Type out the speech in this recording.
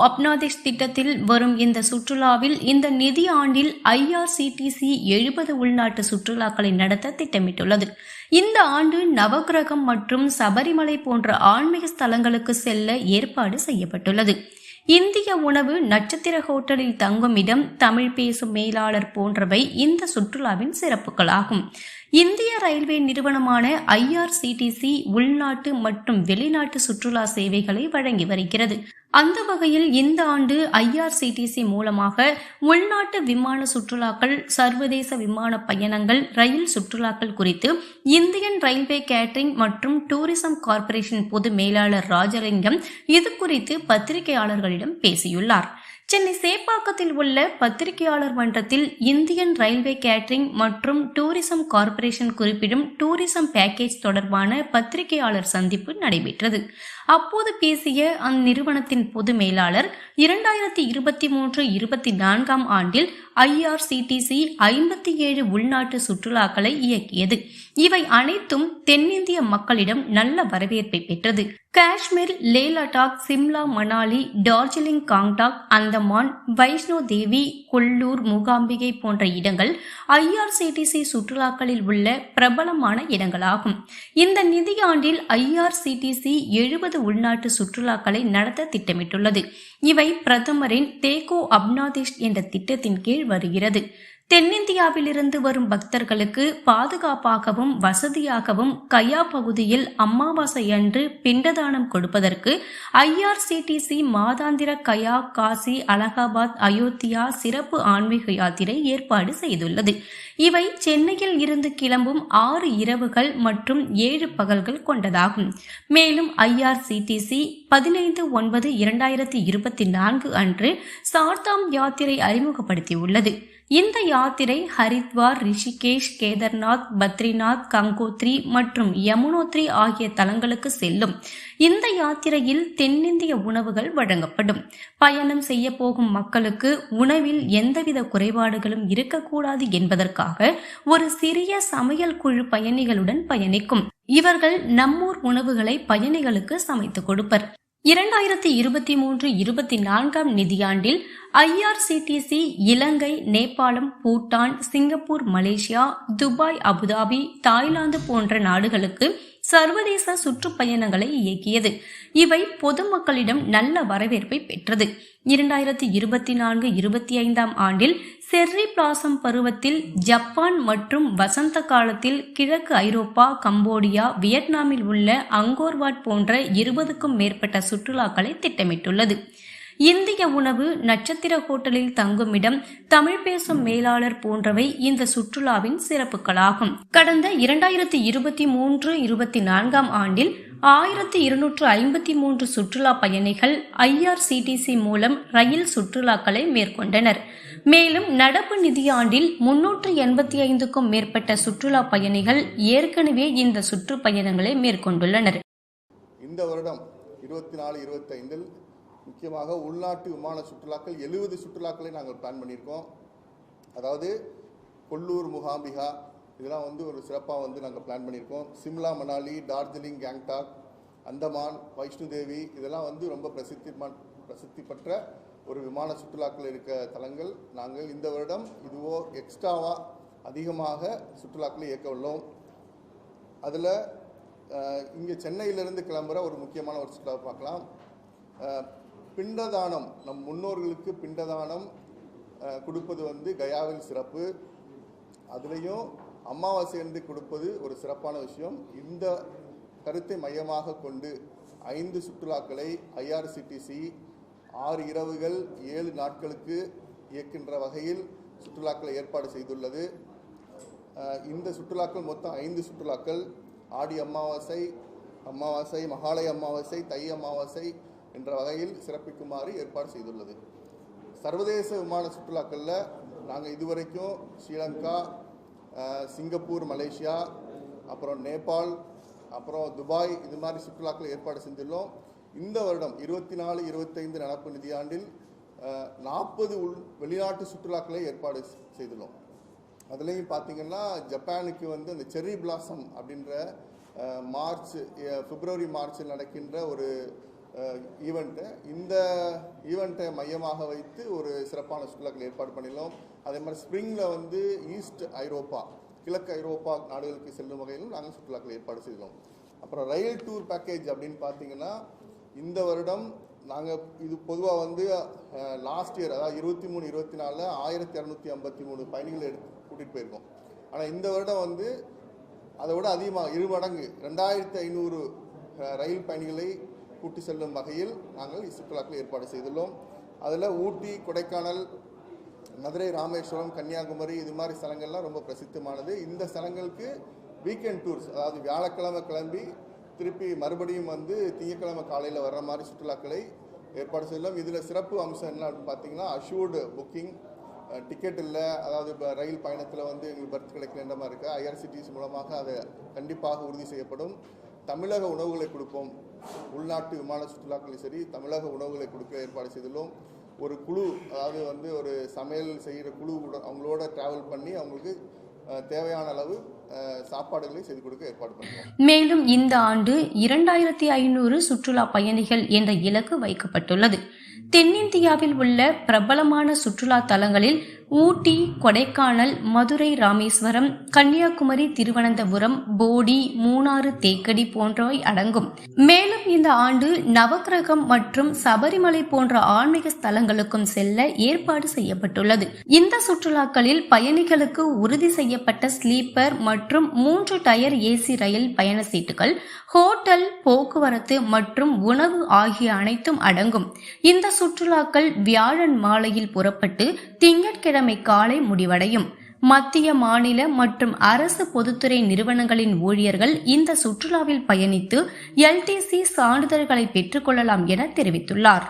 அப்னாதிஷ் அப்னாதேஷ் திட்டத்தில் வரும் இந்த சுற்றுலாவில் இந்த நிதி ஆண்டில் ஐஆர்சிடிசி எழுபது உள்நாட்டு சுற்றுலாக்களை நடத்த திட்டமிட்டுள்ளது. இந்த ஆண்டு நவக்கிரகம் மற்றும் சபரிமலை போன்ற ஆன்மீக ஸ்தலங்களுக்கு செல்ல ஏற்பாடு செய்யப்பட்டுள்ளது. இந்திய உணவு நட்சத்திர ஹோட்டலில் தங்கும் இடம் தமிழ் பேசும் மேலாளர் போன்றவை இந்த சுற்றுலாவின் சிறப்புகளாகும். இந்திய ரயில்வே நிறுவனமான ஐஆர்சிடிசி உள்நாட்டு மற்றும் வெளிநாட்டு சுற்றுலா சேவைகளை வழங்கி வருகிறது. அந்த வகையில் இந்த ஆண்டு ஐஆர்சிடிசி மூலமாக உள்நாட்டு விமான சுற்றுலாக்கள் சர்வதேச விமான பயணங்கள் ரயில் சுற்றுலாக்கள் குறித்து இந்தியன் ரயில்வே கேட்டரிங் மற்றும் டூரிசம் கார்ப்பரேஷன் பொது மேலாளர் ராஜலிங்கம் இது குறித்து பத்திரிகையாளர்களிடம் பேசியுள்ளார். சென்னை சேப்பாக்கத்தில் உள்ள பத்திரிகையாளர் மன்றத்தில் இந்தியன் ரயில்வே கேட்டரிங் மற்றும் டூரிசம் கார்ப்பரேஷன் குறிப்பிடும் டூரிசம் பேக்கேஜ் தொடர்பான பத்திரிகையாளர் சந்திப்பு நடைபெற்றது. அப்போது பேசிய அந்நிறுவனத்தின் பொது மேலாளர் இரண்டாயிரத்தி இருபத்தி மூன்று இருபத்தி நான்காம் ஆண்டில் ஐஆர்சிடிசி ஐம்பத்தி ஏழு உள்நாட்டு சுற்றுலாக்களை இயக்கியது. இவை அனைத்தும் தென்னிந்திய மக்களிடம் நல்ல வரவேற்பை பெற்றது. காஷ்மீர் லேலடாக் சிம்லா மணாலி டார்ஜிலிங் காங்டாக் அந்தமான் வைஷ்ணோ தேவி கொல்லூர் மூகாம்பிகை போன்ற இடங்கள் ஐஆர்சிடிசி சுற்றுலாக்களில் உள்ள பிரபலமான இடங்களாகும். இந்த நிதியாண்டில் ஐஆர்சிடிசி எழுபது உள்நாட்டு சுற்றுலாக்களை நடத்த திட்டமிட்டுள்ளது. இவை பிரதமரின் தேகோ அப்னாதேஷ் என்ற திட்டத்தின் கீழ் வருகிறது. தென்னிந்தியாவிலிருந்து வரும் பக்தர்களுக்கு பாதுகாப்பாகவும் வசதியாகவும் கயா பகுதியில் அமாவாசை அன்று பிண்டதானம் கொடுப்பதற்கு ஐஆர்சிடிசி மாதாந்திர கயா காசி அலகாபாத் அயோத்தியா சிறப்பு ஆன்மீக யாத்திரை ஏற்பாடு செய்துள்ளது. இவை சென்னையில் இருந்து கிளம்பும் ஆறு இரவுகள் மற்றும் ஏழு பகல்கள் கொண்டதாகும். மேலும் ஐஆர்சிடிசி பதினைந்து ஒன்பது இரண்டாயிரத்தி இருபத்தி நான்கு அன்று சார்தாம் யாத்திரை அறிமுகப்படுத்தியுள்ளது. இந்த யாத்திரை ஹரித்வார் ரிஷிகேஷ் கேதர்நாத் பத்ரிநாத் கங்கோத்ரி மற்றும் யமுனோத்ரி ஆகிய தலங்களுக்கு செல்லும். இந்த யாத்திரையில் தென்னிந்திய உணவுகள் வழங்கப்படும். பயணம் செய்ய போகும் மக்களுக்கு உணவில் எந்தவித குறைபாடுகளும் இருக்கக்கூடாது என்பதற்காக ஒரு சிறிய சமையல் குழு பயணிகளுடன் பயணிக்கும். இவர்கள் நம்மூர் உணவுகளை பயணிகளுக்கு சமைத்து கொடுப்பர். இரண்டாயிரத்தி இருபத்தி மூன்று இருபத்தி நான்காம் நிதியாண்டில் ஐஆர்சிடிசி இலங்கை நேபாளம் Bhutan Singapore Malaysia Dubai Abu Dhabi Thailand போன்ற நாடுகளுக்கு சர்வதேச சுற்றுப்பயணங்களை இயக்கியது. இவை பொதுமக்களிடம் நல்ல வரவேற்பை பெற்றது. இரண்டாயிரத்தி இருபத்தி நான்கு இருபத்தி ஐந்தாம் ஆண்டில் செர்ரி பிளாசம் பருவத்தில் ஜப்பான் மற்றும் வசந்த காலத்தில் கிழக்கு ஐரோப்பா கம்போடியா வியட்நாமில் உள்ள அங்கோர்வாட் போன்ற இருபதுக்கும் மேற்பட்ட சுற்றுலாக்களை திட்டமிட்டுள்ளது. இந்திய உணவு நட்சத்திர ஹோட்டலில் தங்குமிடம் தமிழ் பேசும் மேலாளர் போன்றவை இந்த சுற்றுலாவின் சிறப்புகளாகும். கடந்த இரண்டாயிரத்தி இருபத்தி மூன்று இருபத்தி நான்காம் ஆண்டில் ஆயிரத்தி இருநூற்று ஐம்பத்தி மூன்று சுற்றுலா பயணிகள் ஐஆர்சிடிசி மூலம் ரயில் சுற்றுலாக்களை மேற்கொண்டனர். மேலும் நடப்பு நிதியாண்டில் முன்னூற்று எண்பத்தி ஐந்துக்கும் மேற்பட்ட சுற்றுலா பயணிகள் ஏற்கனவே இந்த சுற்றுப்பயணங்களை மேற்கொண்டுள்ளனர். இந்த வருடம் இருபத்தி நாலு இருபத்தைந்தில் முக்கியமாக உள்நாட்டு விமான சுற்றுலாக்கள் எழுபது சுற்றுலாக்களை நாங்கள் பிளான் பண்ணியிருக்கோம். அதாவது கொல்லூர் முகாம்பிகா இதெல்லாம் வந்து ஒரு சிறப்பாக வந்து நாங்கள் பிளான் பண்ணியிருக்கோம். சிம்லா மணாலி டார்ஜிலிங் கேங்டாக் அந்தமான் வைஷ்ணு தேவி இதெல்லாம் வந்து ரொம்ப பிரசித்தி பிரசித்தி பெற்ற ஒரு விமான சுற்றுலாக்கள் இருக்க தலங்கள். நாங்கள் இந்த வருடம் இதுவோ எக்ஸ்ட்ராவாக அதிகமாக சுற்றுலாக்களை இயக்க உள்ளோம். அதில் இங்கே சென்னையிலிருந்து கிளம்புற ஒரு முக்கியமான ஒரு சுற்றுலா பார்க்கலாம். பிண்டதானம் நம் முன்னோர்களுக்கு பிண்டதானம் கொடுப்பது வந்து கயாவில் சிறப்பு. அதுலேயும் அமாவாசை என்று கொடுப்பது ஒரு சிறப்பான விஷயம். இந்த கருத்தை மையமாக கொண்டு ஐந்து சுற்றுலாக்களை ஐஆர்சிடிசி ஆறு இரவுகள் ஏழு நாட்களுக்கு இயக்கின்ற வகையில் சுற்றுலாக்களை ஏற்பாடு செய்துள்ளது. இந்த சுற்றுலாக்கள் மொத்தம் ஐந்து சுற்றுலாக்கள். ஆடி அமாவாசை அமாவாசை மகாலய அமாவாசை தை அமாவாசை என்ற வகையில் சிறப்பிக்குமாறு ஏற்பாடு செய்துள்ளது. சர்வதேச விமான சுற்றுலாக்களில் நாங்கள் இதுவரைக்கும் ஸ்ரீலங்கா சிங்கப்பூர் மலேசியா அப்புறம் நேபாள் அப்புறம் துபாய் இது மாதிரி சுற்றுலாக்கள் ஏற்பாடு செஞ்சுள்ளோம் இந்த வருடம் இருபத்தி நாலு இருபத்தைந்து நடப்பு நிதியாண்டில் நாற்பது உள் வெளிநாட்டு சுற்றுலாக்களை ஏற்பாடு செய்துள்ளோம். அதுலேயும் பார்த்தீங்கன்னா ஜப்பானுக்கு வந்து அந்த செர்ரி பிளாசம் அப்படின்ற மார்ச் பிப்ரவரி மார்ச்சில் நடக்கின்ற ஒரு ஈவெண்ட்டு இந்த ஈவெண்ட்டை மையமாக வைத்து ஒரு சிறப்பான சுற்றுலாக்கள் ஏற்பாடு பண்ணிடலாம் அதே மாதிரி ஸ்ப்ரிங்கில் வந்து ஈஸ்ட் ஐரோப்பா கிழக்கு ஐரோப்பா நாடுகளுக்கு செல்லும் வகையிலும் நாங்கள் சுற்றுலாக்கள் ஏற்பாடு செய்தோம். அப்புறம் ரயில் டூர் பேக்கேஜ் அப்படின்னு பார்த்தீங்கன்னா இந்த வருடம் நாங்கள் இது பொதுவாக வந்து லாஸ்ட் இயர் அதாவது இருபத்தி மூணு இருபத்தி நாலில் ஆயிரத்தி இரநூத்தி ஐம்பத்தி மூணு பயணிகள் எடுத்து கூட்டிகிட்டு போயிருக்கோம். ஆனால் இந்த வருடம் வந்து அதை விட அதிகமாக இரு மடங்கு ரெண்டாயிரத்தி ஐநூறு ரயில் பயணிகளை கூட்டி செல்லும் வகையில் நாங்கள் சுற்றுலாக்கள் ஏற்பாடு செய்துள்ளோம். அதில் ஊட்டி கொடைக்கானல் மதுரை ராமேஸ்வரம் கன்னியாகுமரி இது மாதிரி ஸ்தலங்கள்லாம் ரொம்ப பிரசித்தமானது. இந்த ஸ்தலங்களுக்கு வீக்கெண்ட் டூர்ஸ் அதாவது வியாழக்கிழமை கிளம்பி திருப்பி மறுபடியும் வந்து திங்கக்கிழமை காலையில் வர்ற மாதிரி சுற்றுலாக்களை ஏற்பாடு செய்யலாம் இதில் சிறப்பு அம்சம் என்ன அப்படின்னு பார்த்தீங்கன்னா அஷூர்டு புக்கிங் டிக்கெட் இல்லை அதாவது இப்போ ரயில் பயணத்தில் வந்து எங்களுக்கு பர்த் கிடைக்கின்ற மாதிரி இருக்குது ஐஆர்சிடிஸ் மூலமாக அதை கண்டிப்பாக உறுதி செய்யப்படும். தமிழக உணவுகளை கொடுப்போம். உள்நாட்டு விமான சுற்றுலாக்களையும் சரி தமிழக உணவுகளை கொடுக்க ஏற்பாடு செய்துள்ளோம். ஒரு குழு அதாவது வந்து ஒரு சமையல் செய்கிற குழு கூட அவங்களோட ட்ராவல் பண்ணி அவங்களுக்கு தேவையான அளவு சாப்பாடுகளை செய்து கொடுக்க ஏற்பாடு பண்ணுறோம் மேலும் இந்த ஆண்டு இரண்டாயிரத்தி ஐநூறு சுற்றுலா பயணிகள் என்ற இலக்கு வைக்கப்பட்டுள்ளது. தென்னிந்தியாவில் உள்ள பிரபலமான சுற்றுலா தலங்களில் ஊட்டி கொடைக்கானல் மதுரை ராமேஸ்வரம் கன்னியாகுமரி திருவனந்தபுரம் போடி மூணாறு தேக்கடி போன்றவை அடங்கும். மேலும் இந்த ஆண்டு நவக்கிரகம் மற்றும் சபரிமலை போன்ற ஆன்மீக ஸ்தலங்களுக்கும் செல்ல ஏற்பாடு செய்யப்பட்டுள்ளது. இந்த சுற்றுலாக்களில் பயணிகளுக்கு உறுதி செய்யப்பட்ட ஸ்லீப்பர் மற்றும் மூன்று டயர் ஏசி ரயில் பயண சீட்டுகள் ஹோட்டல் போக்குவரத்து மற்றும் உணவு ஆகிய அனைத்தும் அடங்கும். இந்த சுற்றுலாக்கள் வியாழன் மாலையில் புறப்பட்டு திங்கட்கிழமை காலை முடிவடையும். மத்திய மாநில மற்றும் அரசு பொதுத்துறை நிறுவனங்களின் ஊழியர்கள் இந்த சுற்றுலாவில் பயணித்து எல்டிசி சான்றிதழ்களை பெற்றுக்கொள்ளலாம் என தெரிவித்துள்ளார்.